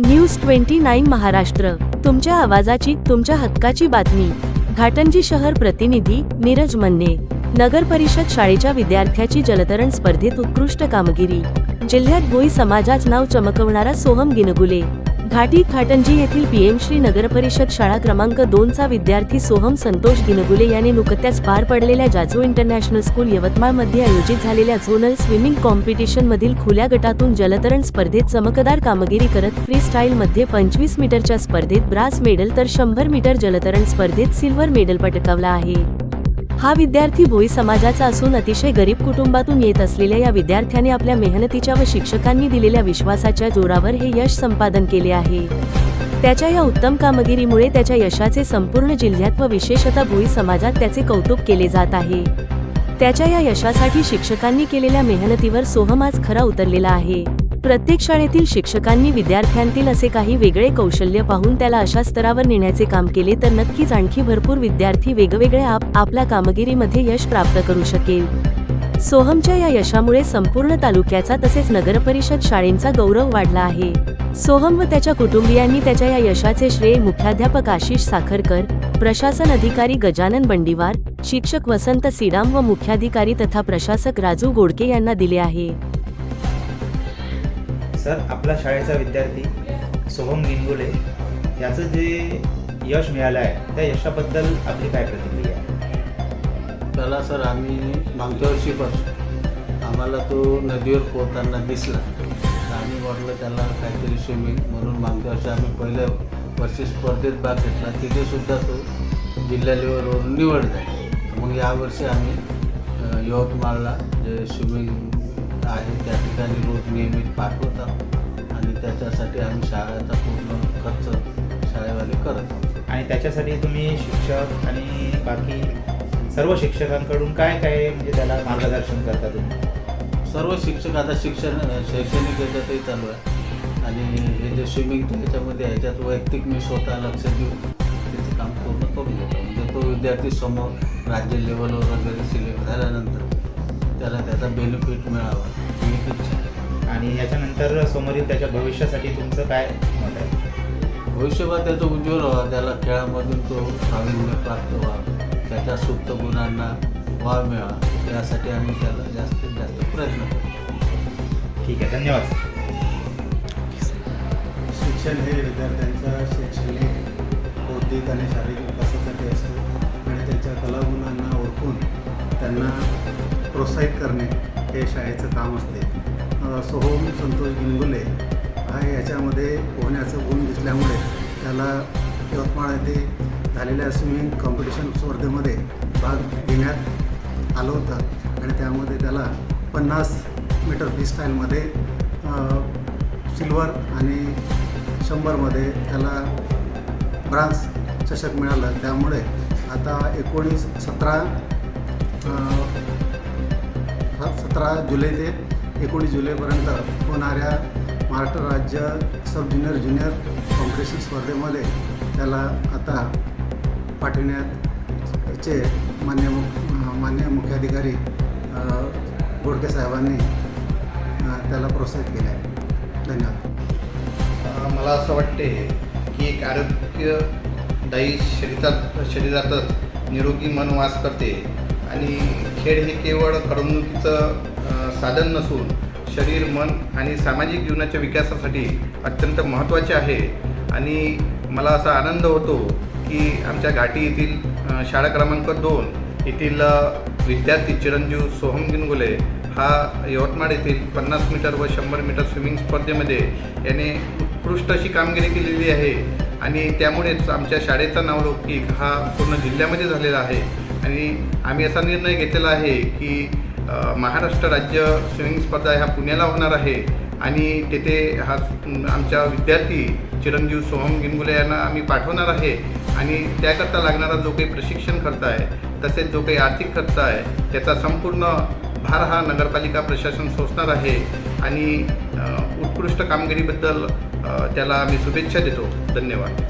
News twenty nine Maharashtra. तुमच्या आवाजाची तुमच्या हक्काची बातमी. घाटंजी शहर प्रतिनिधी नीरज मन्ने. नगर परिषद शाळेच्या विद्यार्थ्याची जलतरण स्पर्धेत उत्कृष्ट कामगिरी. जिल्ह्यात भोई समाजाच नाव चमकवणारा सोहम गिनगुले. घाटी खाटंजी येथील पीएम श्री नगर परिषद शाळा क्रमांक दोनचा विद्यार्थी सोहम संतोष दिनगुले याने नुकत्याच पार पडलेल्या जाजू इंटरनॅशनल स्कूल यवतमाळमध्ये आयोजित झालेल्या झोनल स्विमिंग कॉम्पिटिशन मधील खुल्या गटातून जलतरण स्पर्धेत चमकदार कामगिरी करत फ्री स्टाईल मध्ये पंचवीस मीटरच्या स्पर्धेत ब्रास मेडल तर शंभर मीटर जलतरण स्पर्धेत सिल्वर मेडल पटकावला आहे. हा विद्यार्थी भोई समाजाचा असून अतिशय गरीब कुटुंबातून येत असलेल्या या विद्यार्थ्याने आपल्या मेहनतीच्या व शिक्षकांनी दिलेल्या विश्वासाच्या जोरावर हे यश संपादन केले आहे. त्याच्या या उत्तम कामगिरीमुळे त्याच्या यशाचे संपूर्ण जिल्ह्यात व विशेषतः भोई समाजात त्याचे कौतुक केले जात आहे. त्याच्या या यशासाठी शिक्षकांनी केलेल्या मेहनतीवर सोहम आज खरा उतरलेला आहे. प्रत्येक शाळेतील शिक्षकांनी विद्यार्थ्यांतील असे काही वेगळे कौशल्य पाहून त्याला अशा स्तरावर नेण्याचे काम केले तर नक्कीच आणखी भरपूर विद्यार्थी वेगवेगळ्या आप आपल्या कामगिरीमध्ये यश प्राप्त करू शकेल. सोहमच्या या यशामुळे संपूर्ण तालुक्याचा तसेच नगरपरिषद शाळेंचा गौरव वाढला आहे. सोहम व त्याच्या कुटुंबियांनी त्याच्या या यशाचे श्रेय मुख्याध्यापक आशिष साखरकर प्रशासन अधिकारी गजानन बंडीवार शिक्षक वसंत सिडाम व मुख्याधिकारी तथा प्रशासक राजू गोडके यांना दिले आहे. सर आपला शाळेचा विद्यार्थी सोहम गिंगुले याचं जे यश मिळालं आहे त्या यशाबद्दल आपली काय प्रतिक्रिया त्याला सर आम्ही मागच्या वर्षीपासून आम्हाला तो नदीवर पोहताना दिसला. तर आम्ही म्हटलं त्याला काहीतरी स्विमिंग म्हणून मागच्या वर्षी आम्ही पहिल्या वर्षी स्पर्धेत भाग घेतला. तिथे सुद्धा तो जिल्हा लेवलवरून निवडला मग यावर्षी आम्ही यवतमाळला जे स्विमिंग आहे. त्या ठिकाणी रोज नियमित पाठवत आहोत आणि त्याच्यासाठी आम्ही शाळेचा पूर्ण खर्च शाळेवाले करत आहोत. आणि त्याच्यासाठी तुम्ही शिक्षक आणि बाकी सर्व शिक्षकांकडून काय काय म्हणजे त्याला मार्गदर्शन करता तुम्ही? सर्व शिक्षक आता शिक्षण शैक्षणिक याच्यातही चालू आहे. आणि हे जे स्विमिंगच्या ह्याच्यामध्ये आहे, ह्याच्यात वैयक्तिक मी स्वतः लक्ष देऊन त्याचं काम पूर्ण करून घेतो. म्हणजे तो विद्यार्थी समोर राज्य लेवलवर वगैरे सिलेक्ट झाल्यानंतर त्याला त्याचा बेनिफिट मिळावा. ही आहे आणि याच्यानंतर समोरील त्याच्या भविष्यासाठी तुमचं काय मत आहे? भविष्यभर त्याचं उज्ज्वल व्हावं त्याला खेळामधून तो प्रावीण्य प्राप्त व्हावा त्याच्या सुप्त गुणांना वाव मिळावा यासाठी आम्ही त्याला जास्तीत जास्त प्रयत्न करतो. ठीक आहे धन्यवाद. शिक्षण हे विद्यार्थ्यांच्या शैक्षणिक बौद्धिक आणि शारीरिक विकासासाठी असतं. आणि त्यांच्या कलागुणांना ओळखून त्यांना प्रोत्साहित करणे हे शाळेचं काम असते. अ, सोहम हो, संतोष गिंगुले. हा याच्यामध्ये पोहण्याचं गुण दिसल्यामुळे त्याला यवतमाळ येथे झालेल्या स्विमिंग कॉम्पिटिशन स्पर्धेमध्ये भाग घेण्यात आलं होतं. आणि त्यामध्ये त्याला पन्नास मीटर फ्री स्टाईलमध्ये सिल्वर आणि शंभरमध्ये त्याला ब्रान्स चषक मिळालं. त्यामुळे आता एकोणीस सतरा सतरा जुलै ते एकोणीस जुलैपर्यंत होणाऱ्या महाराष्ट्र राज्य सब ज्युनियर ज्युनियर कॉम्पिटिशन स्पर्धेमध्ये त्याला आता पाठविण्यात चे मान्य मुख मान्य मुख्याधिकारी गोडके साहेबांनी त्याला प्रोत्साहित केले आहे. धन्यवाद. मला असं वाटते की एक आरोग्यदायी शरीरात शरीरातच निरोगी मन वास करते आणि खेळ हे केवळ करमणुकीचं साधन नसून शरीर मन आणि सामाजिक जीवनाच्या विकासासाठी अत्यंत महत्त्वाचे आहे. आणि मला असा आनंद होतो की आमच्या घाटी येथील शाळा क्रमांक दोन येथील विद्यार्थी चिरंजीव सोहम गिनगुले हा यवतमाळ येथील पन्नास मीटर व शंभर मीटर स्विमिंग स्पर्धेमध्ये याने उत्कृष्ट अशी कामगिरी केलेली आहे. आणि त्यामुळेच आमच्या शाळेचा नावलौकिक हा पूर्ण जिल्ह्यामध्ये झालेला आहे. आणि आम्ही असा निर्णय घेतलेला आहे की महाराष्ट्र राज्य स्विमिंग स्पर्धा ह्या पुण्याला होणार आहे आणि तेथे हा आमच्या विद्यार्थी चिरंजीव सोहम गिनगुले यांना आम्ही पाठवणार आहे. आणि त्याकरता लागणारा जो काही प्रशिक्षण खर्च आहे तसेच जो काही आर्थिक खर्च आहे त्याचा संपूर्ण भार हा नगरपालिका प्रशासन सोसणार आहे. आणि उत्कृष्ट कामगिरीबद्दल त्याला आम्ही शुभेच्छा देतो. धन्यवाद.